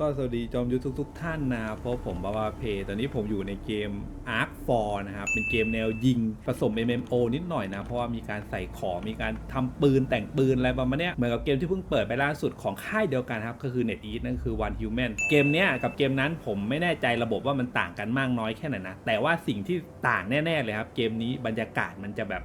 ก็สวัสดีจอมยุทธทุกๆท่านนะเพราะผมบาวาเพย์ตอนนี้ผมอยู่ในเกม Ark 4 นะครับ เป็นเกมแนวยิงผสม MMO นิดหน่อยนะ เพราะว่ามีการใส่ของ มีการทำปืนแต่งปืนอะไรประมาณเนี้ยเหมือนกับเกมที่เพิ่งเปิดไปล่าสุดของค่ายเดียวกันครับ ก็คือ NetEase นั่นคือ One Human เกมเนี้ยกับเกมนั้นผมไม่แน่ใจระบบว่ามันต่างกันมากน้อยแค่ไหนนะแต่ว่าสิ่งที่ต่างแน่ๆเลยครับเกมนี้บรรยากาศมันจะแบบ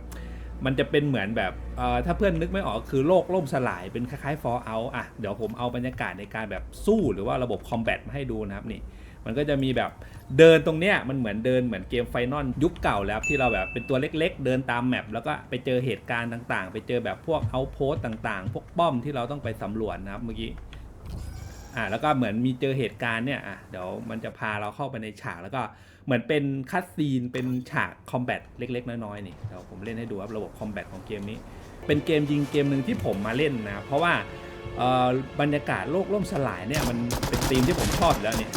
มันจะเป็นเหมือนแบบเอ่อถ้าเพื่อนนึกไม่ออกคือโลกล่มสลายเป็นคล้ายๆ Fall Out อะเดี๋ยวผมเอาบรรยากาศในการแบบสู้หรือว่าระบบคอมแบทมาให้ดูนะครับนี่มันก็จะมีแบบเดินตรงเนี้ยมันเหมือนเดินเหมือนเกมไฟนอลยุคเก่าแล้วที่เราแบบเป็นตัวเล็กๆ เดินตามแมปแล้วก็ไปเจอเหตุการณ์ต่างๆ ไปเจอแบบพวกเอาโพสต่างๆ พวกป้อมที่เราต้องไปสำรวจนะครับเมื่อกี้อ่าแล้วก็เหมือนมีเจอเหตุการณ์เนี่ยอะเดี๋ยวมันจะพาเราเข้าไปในฉากแล้วก็ เหมือนเป็นคัสซีนเป็นฉากคอมแบทเล็ก ๆ น้อยๆนี่เดี๋ยวผมเล่นให้ดูครับระบบคอมแบทของเกมนี้ เป็นเกมยิงเกมหนึ่งที่ผมมาเล่นนะ เพราะว่าบรรยากาศโลกล่มสลายเนี่ยมันเป็นธีมที่ผมชอบอยู่แล้วเนี่ย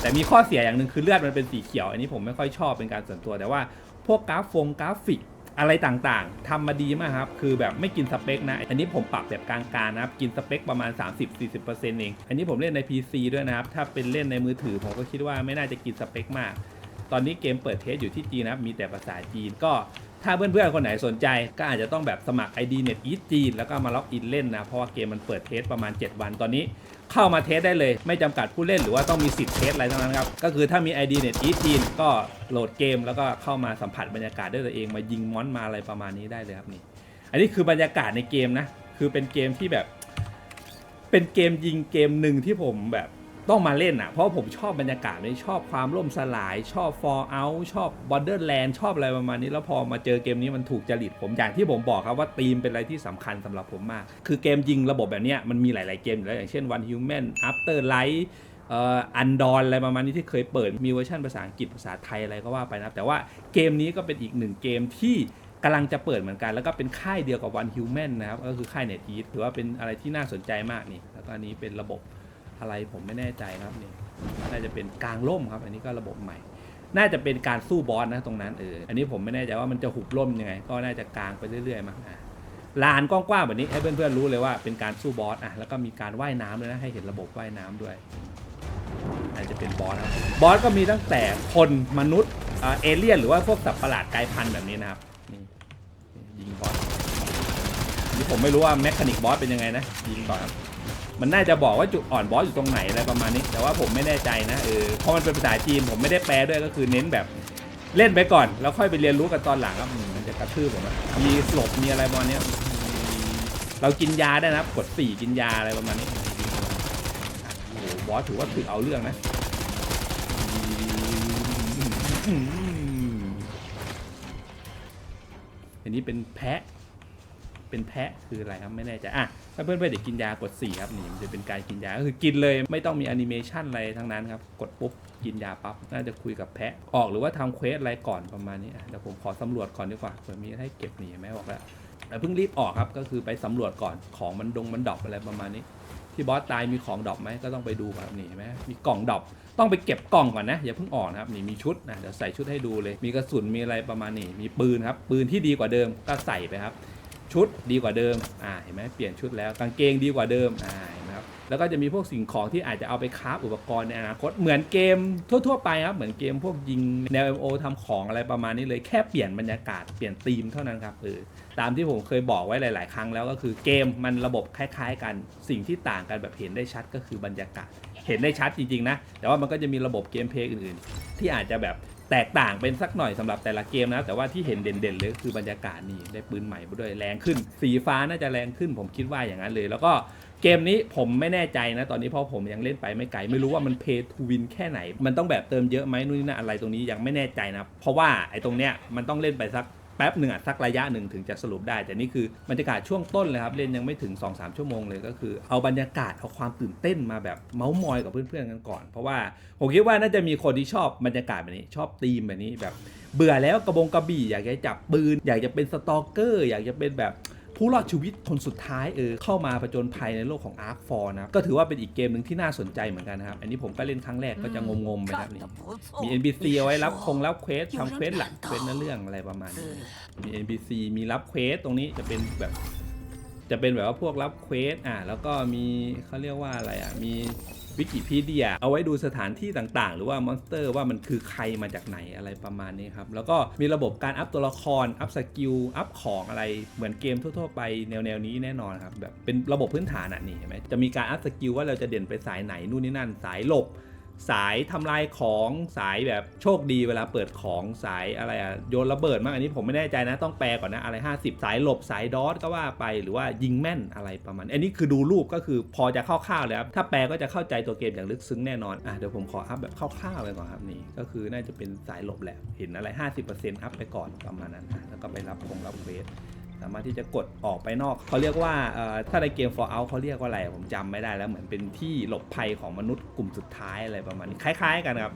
แต่มีข้อเสียอย่างหนึ่งคือเลือดมันเป็นสีเขียว อันนี้ผมไม่ค่อยชอบเป็นการส่วนตัวแต่ว่าพวกกราฟฟงกราฟิก อะไรต่างๆทำมาดีมากครับ คือแบบไม่กินสเปคนะ อันนี้ผมปรับแบบกลางๆนะครับ กินสเปคประมาณ 30-40%เอง อันนี้ผมเล่นใน PC ด้วยนะครับ ถ้าเป็นเล่นในมือถือผมก็คิดว่าไม่น่าจะกินสเปคมาก ตอนนี้เกมเปิดเทสอยู่ที่จีนนะครับ มีแต่ภาษาจีนก็ถ้าเพื่อนๆ คนไหนสนใจก็อาจจะต้องแบบสมัคร ID Net East จีน แล้วก็มาล็อกอินเล่นนะ เพราะว่าเกมมันเปิดเทสประมาณ 7 วันตอนนี้ เข้ามาเทสได้เลย ไม่จำกัดผู้เล่นหรือว่าต้องมีสิทธิ์เทสอะไรทั้งนั้นครับ ก็คือถ้ามี ID Net East จีนก็โหลดเกม แล้วก็เข้ามาสัมผัสบรรยากาศด้วยตัวเองมายิงมอนมาอะไรประมาณนี้ได้เลยครับนี่อันนี้คือบรรยากาศในเกมนะคือเป็นเกมที่แบบ เป็นเกมยิงเกมหนึ่งที่ผมแบบ ต้องมาเล่นอะ เพราะผมชอบบรรยากาศนี้ชอบความล่มสลาย ชอบ Fallout ชอบ Borderland ชอบอะไรประมาณนี้ แล้วพอมาเจอเกมนี้มันถูกจริตผมอย่างที่ผมบอกครับว่าธีมเป็นอะไรที่สำคัญสำหรับผมมาก คือเกมยิงระบบแบบนี้มันมีหลาย ๆ เกมอยู่แล้วอย่างเช่น One Human After Light เอ่ออันดอนอะไรประมาณนี้ที่เคยเปิดมีเวอร์ชันภาษาอังกฤษภาษาไทยอะไรก็ว่าไปนะแต่ว่าเกมนี้ก็เป็นอีกหนึ่งเกมที่กำลังจะเปิดเหมือนกัน แล้วก็เป็นค่ายเดียวกับ One Human นะครับก็คือค่าย NetEase ถือว่าเป็นอะไรที่น่าสนใจมากนี่แล้วก็อันนี้เป็นระบบ อะไรผมไม่แน่ใจนะครับนี่น่าจะเป็นกลางร่มครับ อันนี้ก็ระบบใหม่ น่าจะเป็นการสู้บอสนะตรงนั้นเอออันนี้ผมไม่แน่ใจว่ามันจะหุบร่มยังไง ก็น่าจะกลางไปเรื่อยๆมั้งอะลานกว้างๆแบบนี้ให้เพื่อนๆรู้เลยว่าเป็นการสู้บอสอะแล้วก็มีการว่ายน้ำด้วยนะให้เห็นระบบว่ายน้ำด้วยอาจจะเป็นบอสนะครับบอสก็มีตั้งแต่คนมนุษย์เอเลี่ยนหรือว่าพวกสัตว์ประหลาดกลายพันธุ์แบบนี้นะครับนี่ยิงบอสนี่ผมไม่รู้ว่าแมคานิกบอสเป็นยังไงนะยิงก่อนครับ มันน่าจะบอกว่าจุดอ่อนบอสอยู่ตรงไหนอะไรประมาณนี้ แต่ว่าผมไม่แน่ใจนะเออเพราะมันเป็นภาษาจีนผมไม่ได้แปลด้วยก็คือเน้นแบบเล่นไปก่อน แล้วค่อยไปเรียนรู้กันตอนหลังครับมันจะกระทืบผมอะมีสลบมีอะไรประมาณเนี้ยเรากินยาได้นะกดสี่กินยาอะไรประมาณนี้โอ้โหบอสถือว่าถึกเอาเรื่องนะอันนี้เป็นแพะ เป็นแพะคืออะไรครับไม่แน่ใจอะถ้าเพื่อนๆเด็กกินยากด4ครับนี่มันจะเป็นการกินยาก็คือกินเลยไม่ต้องมีแอนิเมชันอะไรทั้งนั้นครับกดปุ๊บกินยาปั๊บน่าจะคุยกับแพะออกหรือว่าทำเควสอะไรก่อนประมาณนี้อะเดี๋ยวผมขอสำรวจก่อนดีกว่าเผื่อมีให้เก็บหนีไหมบอกแล้วแต่เพิ่งรีบออกครับก็คือไปสำรวจก่อนของมันดงมันดอปอะไรประมาณนี้ ที่บอสตายมีของดอปไหมก็ต้องไปดูก่อนครับนี่เห็นไหมมีกล่องดอปต้องไปเก็บกล่องก่อนนะอย่าเพิ่งออกนะครับนี่มีชุดนะเดี๋ยวใส่ชุดให้ดูเลย มีกระสุนมีอะไรประมาณนี้มีปืนครับปืนที่ดีกว่าเดิมก็ใส่ไปครับ ชุดดีกว่าเดิมอ่าเห็นไหมเปลี่ยนชุดแล้วกางเกงดีกว่าเดิมอ่าเห็นไหมครับแล้วก็จะมีพวกสิ่งของที่อาจจะเอาไปคราฟอุปกรณ์ในอนาคตเหมือนเกมทั่วๆไปครับเหมือนเกมพวกยิงแนว MO ทำของอะไรประมาณนี้เลยแค่เปลี่ยนบรรยากาศเปลี่ยนธีมเท่านั้นครับเออตามที่ผมเคยบอกไว้หลาย ๆ ครั้งแล้วก็คือเกมมันระบบคล้ายๆ กันสิ่งที่ต่างกันแบบเห็นได้ชัดก็คือบรรยากาศเห็นได้ชัดจริง ๆ นะ แต่ว่ามันก็จะมีระบบเกมเพลย์อื่น ๆ ที่อาจจะแบบ แตกต่างเป็นสักหน่อยสำหรับแต่ละเกมนะแต่ว่าที่เห็นเด่นๆเลยคือบรรยากาศนี่ได้ปืนใหม่มาด้วยแรงขึ้น สีฟ้าน่าจะแรงขึ้น ผมคิดว่าอย่างนั้นเลย แล้วก็เกมนี้ผมไม่แน่ใจนะ ตอนนี้เพราะผมยังเล่นไปไม่ไกล ไม่รู้ว่ามันเพย์ทูวินแค่ไหน มันต้องแบบเติมเยอะไหมนู่นนี่นั่นอะไรตรงนี้ยังไม่แน่ใจนะ เพราะว่าไอ้ตรงเนี้ยมันต้องเล่นไปสัก แป๊บหนึ่งอะสักระยะหนึ่งถึงจะสรุปได้ แต่นี่คือบรรยากาศช่วงต้นเลยครับเล่นยังไม่ถึง 2-3 ชั่วโมงเลยก็คือ เอาบรรยากาศเอาความตื่นเต้นมาแบบเมาส์มอยกับเพื่อนๆกันก่อน เพราะว่าผมคิดว่าน่าจะมีคนที่ชอบบรรยากาศแบบนี้ ชอบธีมแบบนี้แบบ เบื่อแล้วกระบงกระบี่อยากจะจับปืน อยากจะเป็นสตอกเกอร์ อยากจะเป็นแบบ ผู้รอดชีวิตคนสุดท้ายเออเข้ามาผจญภัยในโลกของ Ark 4นะครับก็ถือว่าเป็นอีกเกมหนึ่งที่น่าสนใจเหมือนกันนะครับ อันนี้ผมก็เล่นครั้งแรกก็จะงงๆไปครับนี่มี NPC เอาไว้รับคงรับเควสทำเควสหลักเควสเนื้อเรื่องอะไรประมาณนี้มี NPC มีรับเควสตรงนี้จะเป็นแบบจะเป็นแบบว่าพวกรับเควสอะแล้วก็มีเขาเรียกว่าอะไรอะมี วิกิพีเดีย เอาไว้ดูสถานที่ต่างๆ หรือว่ามอนสเตอร์ว่ามันคือใครมาจากไหนอะไรประมาณนี้ครับ แล้วก็มีระบบการอัพตัวละคร อัพสกิล อัพของอะไรเหมือนเกมทั่วๆ ไปแนวๆนี้แน่นอนครับแบบเป็นระบบพื้นฐานอะนี่เห็นไหมจะมีการอัพสกิลว่าเราจะเด่นไปสายไหนนู่นนี่นั่นสายหลบ สายทำลายของสายแบบโชคดีเวลาเปิดของสายอะไรอะโยนระเบิดมากอันนี้ผมไม่แน่ใจนะต้องแปลก่อนนะอะไร 50 สายหลบสายดอทก็ว่าไปหรือว่ายิงแม่นอะไรประมาณ อันนี้คือดูรูปก็คือพอจะคร่าวๆเลยครับถ้าแปลก็จะเข้าใจตัวเกมอย่างลึกซึ้งแน่นอนอะเดี๋ยวผมขออัพแบบคร่าวๆไปก่อนครับนี่ก็คือน่าจะเป็นสายหลบแหละเห็นอะไร 50%อัพไปก่อนประมาณนั้นแล้วก็ไปรับคงรับเวท สามารถที่จะกดออกไปนอก เขาเรียกว่าถ้าในเกม Fallout เขาเรียกว่าอะไร ผมจำไม่ได้แล้วเหมือนเป็นที่หลบภัยของมนุษย์กลุ่มสุดท้ายอะไรประมาณนี้คล้าย ๆ กันครับ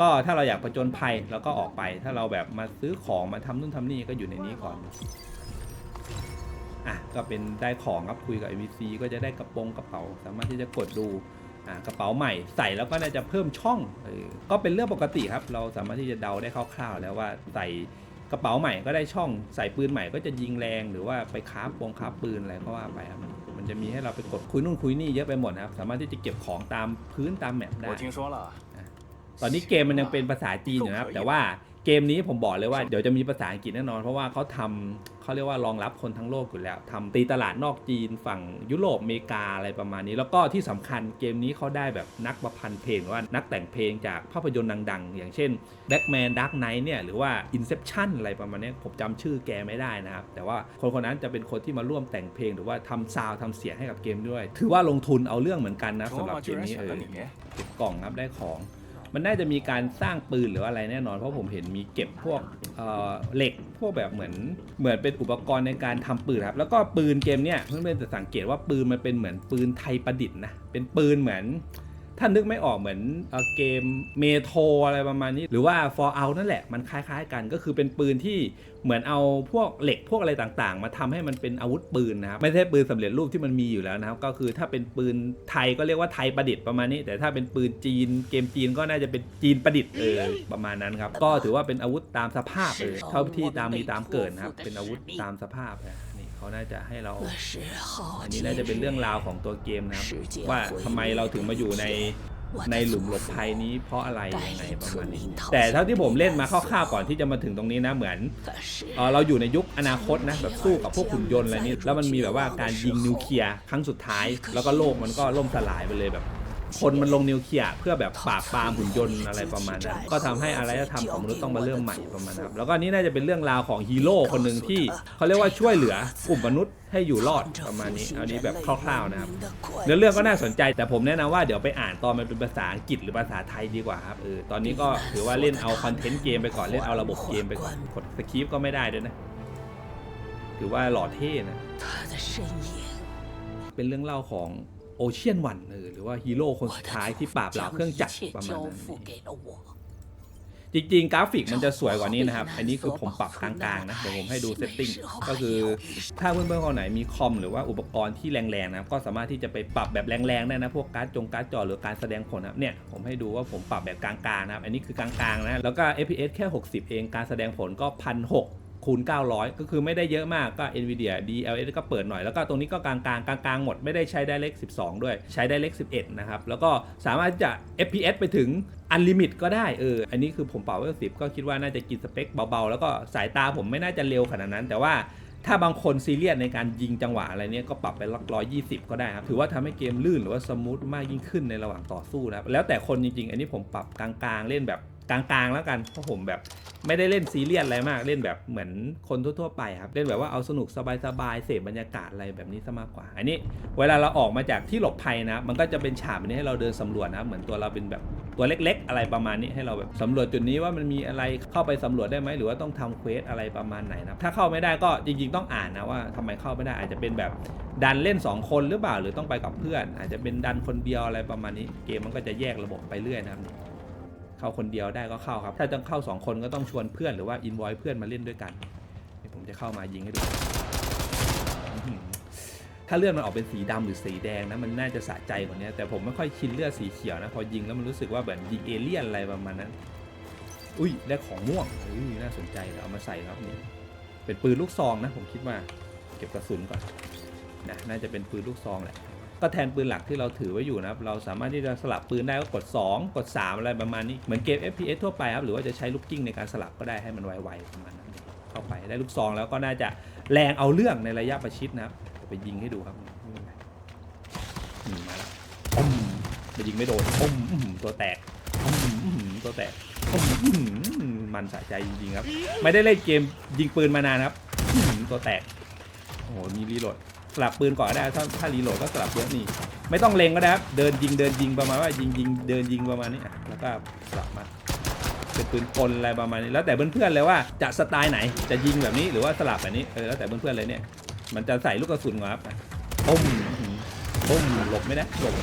ก็ถ้าเราอยากประจนภัยเราก็ออกไป ถ้าเราแบบมาซื้อของมาทำนู่นทำนี่ก็อยู่ในนี้ก่อนอะก็เป็นได้ของครับคุยกับ NPC ก็จะได้กระโปรงกระเป๋า สามารถที่จะกดดูอ่ากระเป๋าใหม่ใส่แล้วก็น่าจะเพิ่มช่องออก็เป็นเรื่องปกติครับ เราสามารถที่จะเดาได้คร่าวๆแล้วว่าใส่ กระเป๋าใหม่ก็ได้ช่องใส่ปืนใหม่ก็จะยิงแรงหรือว่าไปค้าปงค้าปืนอะไรก็ว่าไปครับมันจะมีให้เราไปกดคุยนู่นคุยนี่เยอะไปหมดครับ สามารถที่จะเก็บของตามพื้นตามแมปได้ตอนนี้เกมมันยังเป็นภาษาจีนอยู่นะครับ แต่ว่า เกมนี้ผมบอกเลยว่าเดี๋ยวจะมีภาษาอังกฤษแน่นอน เพราะว่าเขาทำเขาเรียกว่ารองรับคนทั้งโลกอยู่แล้วทำตีตลาดนอกจีนฝั่งยุโรปอเมริกาอะไรประมาณนี้ แล้วก็ที่สำคัญเกมนี้เขาได้แบบนักประพันธ์เพลงว่านักแต่งเพลงจากภาพยนตร์ดัง ๆ อย่างเช่น Batman Dark Knight เนี่ยหรือว่า Inception อะไรประมาณนี้ผมจำชื่อแกไม่ได้นะครับ แต่ว่าคนคนนั้นจะเป็นคนที่มาร่วมแต่งเพลงหรือว่าทำซาวทำเสียงให้กับเกมด้วย ถือว่าลงทุนเอาเรื่องเหมือนกันนะสำหรับเกมนี้เออกกล่องครับได้ของ มันน่าจะมีการสร้างปืนหรืออะไรแน่นอน เพราะผมเห็นมีเก็บพวกเอ่อเหล็กพวกแบบเหมือนเหมือนเป็นอุปกรณ์ในการทำปืนครับ แล้วก็ปืนเกมเนี่ยเพื่อนๆจะสังเกตว่าปืนมันเป็นเหมือนปืนไทยประดิษฐ์นะเป็นปืนเหมือน ถ้านึกไม่ออกเหมือนเอเกมเมโทรอะไรประมาณนี้ หรือว่า Fallout นั่นแหละมันคล้ายๆกัน ก็คือเป็นปืนที่เหมือนเอาพวกเหล็กพวกอะไรต่างๆ มาทำให้มันเป็นอาวุธปืนนะครับ ไม่ใช่ปืนสำเร็จรูปที่มันมีอยู่แล้วนะครับ ก็คือถ้าเป็นปืนไทยก็เรียกว่าไทยประดิษฐ์ประมาณนี้ แต่ถ้าเป็นปืนจีนเกมจีนก็น่าจะเป็นจีนประดิษฐ์เออประมาณนั้นครับ ก็ถือว่าเป็นอาวุธตามสภาพเออเท่าที่ตามมีตามเกิดนะครับเป็นอาวุธตามสภาพนะ เขาน่าจะให้เราอันนี้น่าจะเป็นเรื่องราวของตัวเกมนะครับ ว่าทำไมเราถึงมาอยู่ในในหลุมหลบภัยนี้เพราะอะไรยังไงประมาณนี้แต่เท่าที่ผมเล่นมาคร่าวๆก่อนที่จะมาถึงตรงนี้นะเหมือนเอ่อเราอยู่ในยุคอนาคตนะแบบสู้กับพวกหุ่นยนต์อะไรนี่แล้วมันมีแบบว่าการยิงนิวเคลียร์ครั้งสุดท้าย แล้วก็โลกมันก็ล่มสลายไปเลยแบบ คนมันลงนิวเคลียร์เพื่อแบบปราบปรามหุ่นยนต์อะไรประมาณนั้นก็ทำให้อารยธรรมของมนุษย์ต้องมาเริ่มใหม่ประมาณนั้นแล้วก็นี่น่าจะเป็นเรื่องราวของฮีโร่คนหนึ่งที่เขาเรียกว่าช่วยเหลือกลุ่มมนุษย์ให้อยู่รอดประมาณนี้อันนี้แบบคร่าวๆนะครับเนื้อเรื่องก็น่าสนใจแต่ผมแนะนำว่าเดี๋ยวไปอ่านตอนมันเป็นภาษาอังกฤษหรือภาษาไทยดีกว่าครับเออตอนนี้ก็ถือว่าเล่นเอาคอนเทนต์เกมไปก่อนเล่นเอาระบบเกมไปก่อนกดสคริปก็ไม่ได้ด้วยนะถือว่าหล่อเท่นะเป็นเรื่องเล่าของ โอเชียนวันหรือว่าฮีโร่คนสุดท้ายที่ปราบเหล่าเครื่องจักรประมาณนั้นจริงๆ กราฟิกมันจะสวยกว่านี้นะครับ อันนี้คือผมปรับกลางๆนะ เดี๋ยวผมให้ดูเซตติ้ง ก็คือถ้าเพื่อนๆคนไหนมีคอมหรือว่าอุปกรณ์ที่แรงๆนะก็สามารถที่จะไปปรับแบบแรงๆได้นะ พวกการ์ดจงการ์ดจอหรือการแสดงผลนะเนี่ยผมให้ดูว่าผมปรับแบบกลางๆนะครับ อันนี้คือกลางๆนะ แล้วก็ FPS แค่ 60 เอง การแสดงผลก็พันหก คูณ 900 ก็คือไม่ได้เยอะมากก็ NVIDIA DLS ก็เปิดหน่อย แล้วก็ตรงนี้ก็กลางๆกลางๆหมดไม่ได้ใช้ Direct 12 ด้วยใช้ Direct 11 นะครับ แล้วก็สามารถจะ FPS ไปถึง Unlimit ก็ได้เออ อันนี้คือผมเป่าไว้10ก็คิดว่าน่าจะกินสเปคเบาๆ แล้วก็สายตาผมไม่น่าจะเร็วขนาดนั้น แต่ว่าถ้าบางคนซีเรียสในการยิงจังหวะอะไรเนี้ยก็ปรับไปลักร้อยยี่สิบก็ได้ครับ ถือว่าทำให้เกมลื่นหรือว่าสมูทมากยิ่งขึ้นในระหว่างต่อสู้นะครับ แล้วแต่คนจริงๆ อันนี้ผมปรับกลางๆ เล่นแบบ กลางๆแล้วกันเพราะผมแบบไม่ได้เล่นซีเรียสอะไรมาก เล่นแบบเหมือนคนทั่วๆไปครับ เล่นแบบว่าเอาสนุกสบายๆเสพบรรยากาศอะไรแบบนี้ซะมากกว่า อันนี้เวลาเราออกมาจากที่หลบภัยนะ มันก็จะเป็นฉากแบบนี้ให้เราเดินสำรวจนะครับเหมือนตัวเราเป็นแบบตัวเล็ก ๆ อะไรประมาณนี้ให้เราแบบสำรวจจุดนี้ว่ามันมีอะไรเข้าไปสำรวจได้ไหมหรือว่าต้องทำเควสอะไรประมาณไหนนะถ้าเข้าไม่ได้ก็จริงๆต้องอ่านนะว่าทำไมเข้าไม่ได้อาจจะเป็นแบบดันเล่น 2 คนหรือเปล่าหรือต้องไปกับเพื่อน อาจจะเป็นดันคนเดียวอะไรประมาณนี้ เกมมันก็จะแยกระบบไปเรื่อยนะครับ เข้าคนเดียวได้ก็เข้าครับ ถ้าจะเข้า 2 คนก็ต้องชวนเพื่อนหรือว่าอินวอยเพื่อนมาเล่นด้วยกันเดี๋ยวผมจะเข้ามายิงให้ดูถ้าเลือดมันออกเป็นสีดำหรือสีแดงนะมันน่าจะสะใจกว่านี้แต่ผมไม่ค่อยชินเลือดสีเขียวนะพอยิงแล้วมันรู้สึกว่าแบบยิงเอเลี่ยนอะไรประมาณนั้น อุ้ยได้ของม่วงอุ้ยน่าสนใจเเอามาใส่ครับนี่เป็นปืนลูกซองนะ ผมคิดว่า เก็บกระสุนก่อนนะน่าจะเป็นปืนลูกซองแหละ ก็แทนปืนหลักที่เราถือไว้อยู่นะครับ เราสามารถที่จะสลับปืนได้ก็กด 2 กด 3 อะไรประมาณนี้ เหมือนเกม FPS ทั่วไปครับ หรือว่าจะใช้ลูกกิ้งในการสลับก็ได้ให้มันไวๆประมาณนั้นเข้าไปได้ลูกซองแล้วก็น่าจะแรงเอาเรื่องในระยะประชิดนะครับไปยิงให้ดูครับอืมมาแล้วปุ้มไปยิงไม่โดนปุ้มอื้อหือตัวแตกปุ้มตัวแตกปุ้มมันสะใจจริงๆครับ ไม่ได้เล่นเกมยิงปืนมานานครับตัวแตกโอ้โหมีรีโหลด สลับปืนก่อนก็ได้ถ้าถ้ารีโหลดก็สลับเยอะนี่ไม่ต้องเล็งก็ได้ครับเดินยิงเดินยิงประมาณว่ายิงยิงเดินยิงประมาณนี้แล้วก็สลับมาเป็นปืนกลอะไรประมาณนี้ แล้วแต่เพื่อนๆเลยว่าจะสไตล์ไหนจะยิงแบบนี้หรือว่าสลับแบบนี้เออแล้วแต่เพื่อนๆเลยเนี่ย มันจะใส่ลูกกระสุนก่อนครับอะปุ้มปุ้มหลบไม่ได้หลบ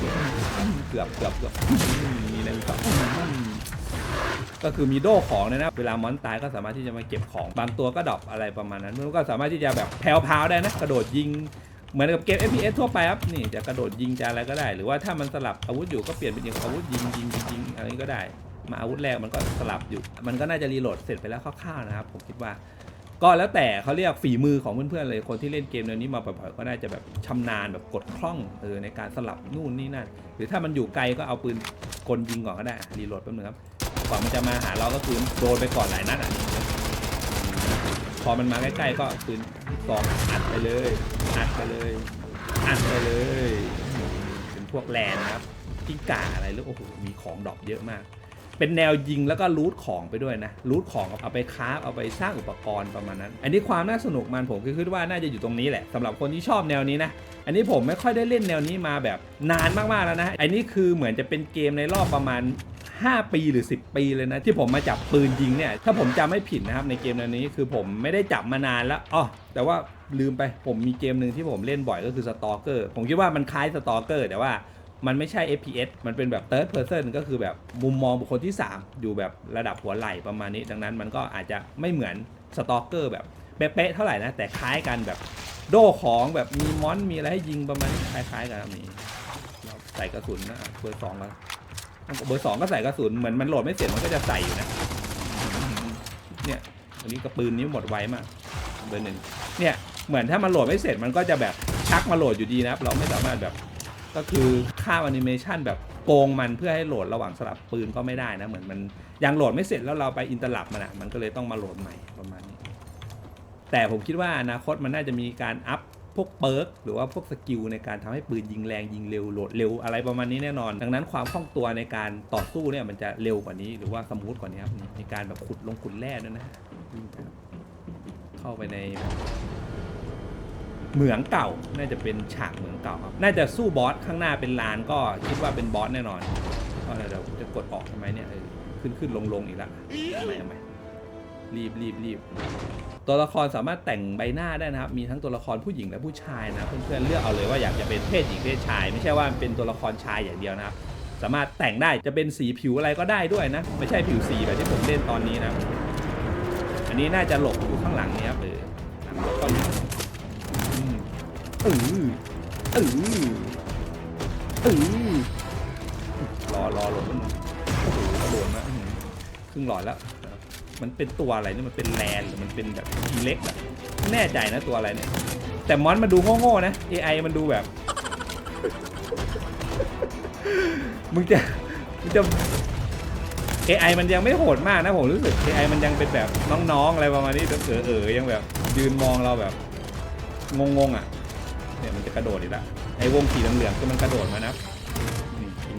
เกือบเกือบเกือบมีอะไรต่อก็คือมีโด่ของเลยนะเวลามอนตายก็สามารถที่จะมาเก็บของบางตัวก็ดรอปอะไรประมาณนั้นมันก็สามารถที่จะแบบแพรวๆได้นะกระโดดยิง เหมือนกับเกม FPS ทั่วไปครับ นี่จะกระโดดยิงจะอะไรก็ได้ หรือว่าถ้ามันสลับอาวุธอยู่ก็เปลี่ยนเป็นอาวุธยิงยิงยิงอะไรก็ได้ มาอาวุธแรกมันก็สลับอยู่ มันก็น่าจะรีโหลดเสร็จไปแล้วคร่าวๆนะครับ ผมคิดว่า ก็แล้วแต่เขาเรียกฝีมือของเพื่อนๆเลย คนที่เล่นเกมแนวนี้มาบ่อยๆก็น่าจะแบบชำนาญแบบกดคล่องเออในการสลับนู่นนี่นั่น หรือถ้ามันอยู่ไกลก็เอาปืนกลยิงก่อนก็ได้รีโหลดแป๊บนึงครับก่อนมันจะมาหาเราก็คือโดนไปก่อนหลายนัดอะ พอมันมาใกล้ๆก็ปืนซองอัดไปเลยอัดไปเลยอัดไปเลยเป็นพวกแลนนะครับกิ้งก่าอะไรหรือโอ้โหมีของดรอกเยอะมาก เป็นแนวยิงแล้วก็รูทของไปด้วยนะรูทของเอาไปคราฟเอาไปสร้างอุปกรณ์ประมาณนั้น อันนี้ความน่าสนุกมันผมคือคิดว่าน่าจะอยู่ตรงนี้แหละสำหรับคนที่ชอบแนวนี้นะอันนี้ผมไม่ค่อยได้เล่นแนวนี้มาแบบนานมากๆแล้วนะอันนี้คือเหมือนจะเป็นเกมในรอบประมาณ 5 ปีหรือ 10 ปีเลยนะ ที่ผมมาจับปืนยิงเนี่ย ถ้าผมจำไม่ผิดนะครับในเกมนวนี้คือผมไม่ได้จับมานานแล้วอ๋อแต่ว่าลืมไปผมมีเกมหนึ่งที่ผมเล่นบ่อยก็คือสตอเกอร์ผมคิดว่ามันคล้ายสตอเกอร์แต่ว่ามันไม่ใช่ FPS มันเป็นแบบ third person ก็คือแบบมุมมองบุคคลที่ 3 อยู่แบบระดับหัวไหล่ประมาณนี้ ดังนั้นมันก็อาจจะไม่เหมือนสตอเกอร์แบบเป๊ะๆเท่าไหร่นะ แต่คล้ายกันแบบโดของแบบมีมอนมีอะไรให้ยิงประมาณนี้คล้ายๆกันครับนี่เราใส่กระสุนนะอะเบอร์สองก็ เบอร์สองก็ใส่กระสุนเหมือนมันโหลดไม่เสร็จมันก็จะใส่อยู่นะ เนี่ยอันนี้กระปืนนี้หมดไวมาก เบอร์หนึ่งเนี่ยเหมือนถ้ามันโหลดไม่เสร็จมันก็จะแบบชักมาโหลดอยู่ดีนะครับ เราไม่สามารถแบบก็คือค่าแอนิเมชันแบบโกงมันเพื่อให้โหลดระหว่างสลับปืนก็ไม่ได้นะ เหมือนมันยังโหลดไม่เสร็จแล้วเราไปอินเตอร์ลับมันอะมันก็เลยต้องมาโหลดใหม่ประมาณนี้ แต่ผมคิดว่าอนาคตมันน่าจะมีการอัพ พวกเปิร์กหรือว่าพวกสกิลในการทำให้ปืนยิงแรงยิงเร็วโหลดเร็วอะไรประมาณนี้แน่นอน ดังนั้นความคล่องตัวในการต่อสู้เนี่ยมันจะเร็วกว่านี้หรือว่าสมูทกว่านี้ครับนี่มีการแบบขุดลงขุดแร่ด้วยนะเข้าไปในเหมืองเก่า น่าจะเป็นฉากเหมืองเก่าครับ น่าจะสู้บอสข้างหน้าเป็นลานก็คิดว่าเป็นบอสแน่นอนก็เดี๋ยวจะกดออกทำไมเนี่ยขึ้นขึ้นลงลงอีกแล้วทำไมทำไม รีบรีบรีบตัวละครสามารถแต่งใบหน้าได้นะครับ มีทั้งตัวละครผู้หญิงและผู้ชายนะเพื่อนๆเลือกเอาเลยว่าอยากจะเป็นเพศหญิงเพศชาย ไม่ใช่ว่าเป็นตัวละครชายอย่างเดียวนะครับ สามารถแต่งได้จะเป็นสีผิวอะไรก็ได้ด้วยนะ ไม่ใช่ผิวสีแบบที่ผมเล่นตอนนี้นะ อันนี้น่าจะหลบอยู่ข้างหลังนี้ครับเออหลังรถก็มีอืมเออเออเออรอรอหลดมันโอ้โหกระโดดมาครึ่งหลอดแล้ว มันเป็นตัวอะไรเนี่ยมันเป็นแลนหรือมันเป็นแบบทีเล็กอะไม่แน่ใจนะตัวอะไรเนี่ย แต่มอนมันดูโง่ๆนะ AI มันดูแบบ มึงจะมึงจะ AI มันยังไม่โหดมากนะผมรู้สึก AI มันยังเป็นแบบน้องๆอะไรประมาณนี้เออเออๆยังแบบ ยืนมองเราแบบงงๆอะ เนี่ยมันจะกระโดดอีกแล้วไอ้วงสีเหลืองๆคือมันกระโดดมานะนี่ยิง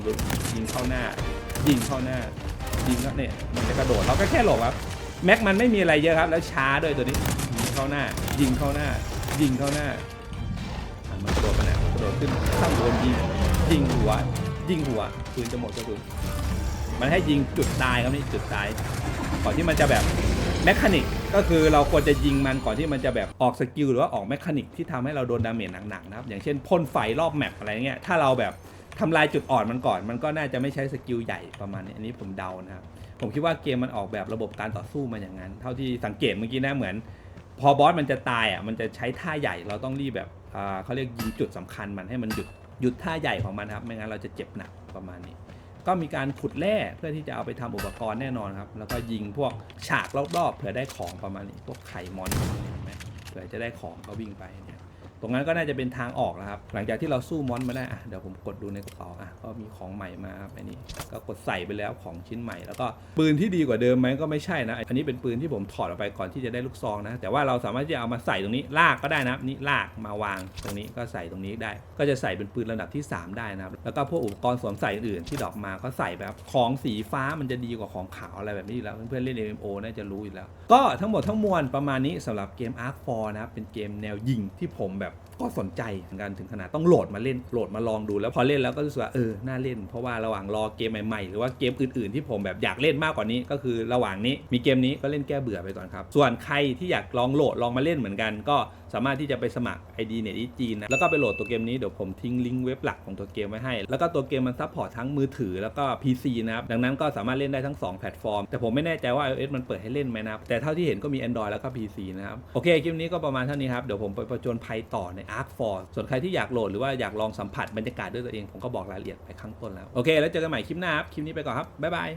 ยิงเข้าหน้า ยิงเข้าหน้ายิงก็เนี่ยมันจะกระโดดเราก็แค่หลบครับ แม็กมันไม่มีอะไรเยอะครับ แล้วช้าด้วยตัวนี้ยิงเข้าหน้า ยิงเข้าหน้า ยิงเข้าหน้าอะมันกระโดดมาเนี่ยกระโดดขึ้นข้างบนยิงยิงหัว ยิงหัวปืนจะหมดก็คือมันให้ยิงจุดตายครับนี่จุดตายก่อนที่มันจะแบบแมคานิกก็คือเราควรจะยิงมันก่อนที่มันจะแบบออกสกิลหรือว่าออกแมคานิกที่ทำให้เราโดนดาเมจหนักๆนะครับอย่างเช่นพ่นไฟรอบแมปอะไรเงี้ยถ้าเราแบบทำลายจุดอ่อนมันก่อน มันก็น่าจะไม่ใช้สกิลใหญ่ประมาณนี้อันนี้ผมเดานะครับ ผมคิดว่าเกมมันออกแบบระบบการต่อสู้มาอย่างนั้น เท่าที่สังเกตเมื่อกี้นะเหมือน พอบอสมันจะตายอะมันจะใช้ท่าใหญ่เราต้องรีบแบบอ่าเขาเรียกยิงจุดสำคัญมันให้มันหยุดหยุดท่าใหญ่ของมันครับไม่งั้นเราจะเจ็บหนักประมาณนี้ ก็มีการขุดแร่เพื่อที่จะเอาไปทำอุปกรณ์แน่นอนครับ แล้วก็ยิงพวกฉากรอบๆเผื่อได้ของประมาณนี้พวกไข่มอนเห็นไหมเผื่อจะได้ของก็วิ่งไปเตรงนั้นก็น่าจะเป็นทางออกแล้วครับ หลังจากที่เราสู้มอนมาได้อะเดี๋ยวผมกดดูในกระเป๋าอะก็มีของใหม่มาครับอันนี้ก็กดใส่ไปแล้วของชิ้นใหม่ แล้วก็ปืนที่ดีกว่าเดิมไหมก็ไม่ใช่นะอันนี้เป็นปืนที่ผมถอดออกไปก่อนที่จะได้ลูกซองนะ แต่ว่าเราสามารถที่จะเอามาใส่ตรงนี้ลากก็ได้นะนี่ลากมาวางตรงนี้ก็ใส่ตรงนี้ได้ ก็จะใส่เป็นปืนระดับที่ 3 ได้นะครับแล้วก็พวกอุปกรณ์สวมใส่อื่นๆที่ดอกมาก็ใส่แบบของสีฟ้ามันจะดีกว่าของขาวอะไรแบบนี้แล้วเพื่อนๆเล่น MMO น่าจะรู้อยู่แล้ว ก็ทั้งหมดทั้งมวลประมาณนี้สำหรับเกม Ark 4นะครับเป็นเกมแนวยิงที่ผมแบบ Yeah. ก็สนใจเหมือนกันถึงขนาดต้องโหลดมาเล่นโหลดมาลองดู แล้วพอเล่นแล้วก็รู้สึกว่าเออน่าเล่น เพราะว่าระหว่างรอเกมใหม่ๆ หรือว่าเกมอื่นๆที่ผมแบบอยากเล่นมากกว่านี้ ก็คือระหว่างนี้มีเกมนี้ก็เล่นแก้เบื่อไปก่อนครับ ส่วนใครที่อยากลองโหลดลองมาเล่นเหมือนกัน ก็สามารถที่จะไปสมัคร ID n e t e จีนนะแล้วก็ไปโหลดตัวเกมนี้เดี๋ยวผมทิ้งลิงก์เว็บหลักของตัวเกมไว้ให้ แล้วก็ตัวเกมมันซัพพอร์ตทั้งมือถือแล้วก็ PC นะครับดังนั้นก็สามารถเล่นได้ทั้ง 2 แพลตฟอร์ม แต่ผมไม่แน่ใจว่า iOS มันเปิดให้เล่นไหมนะแต่เท่าที่เห็นก็มี Android แล้วก็ PC นะครับโอเคคลิปนี้ก็ประมาณเท่านี้ครับเดี๋ยวผมไปประจนภัยต่อใน Ark 4ส่วนใครที่อยากโหลดหรือว่าอยากลองสัมผัสบรรยากาศด้วยตัวเองผมก็บอกรายละเอียดไปข้างต้นแล้ว โอเค แล้วเจอกันใหม่คลิปหน้าครับ คลิปนี้ไปก่อนครับ บ๊ายบาย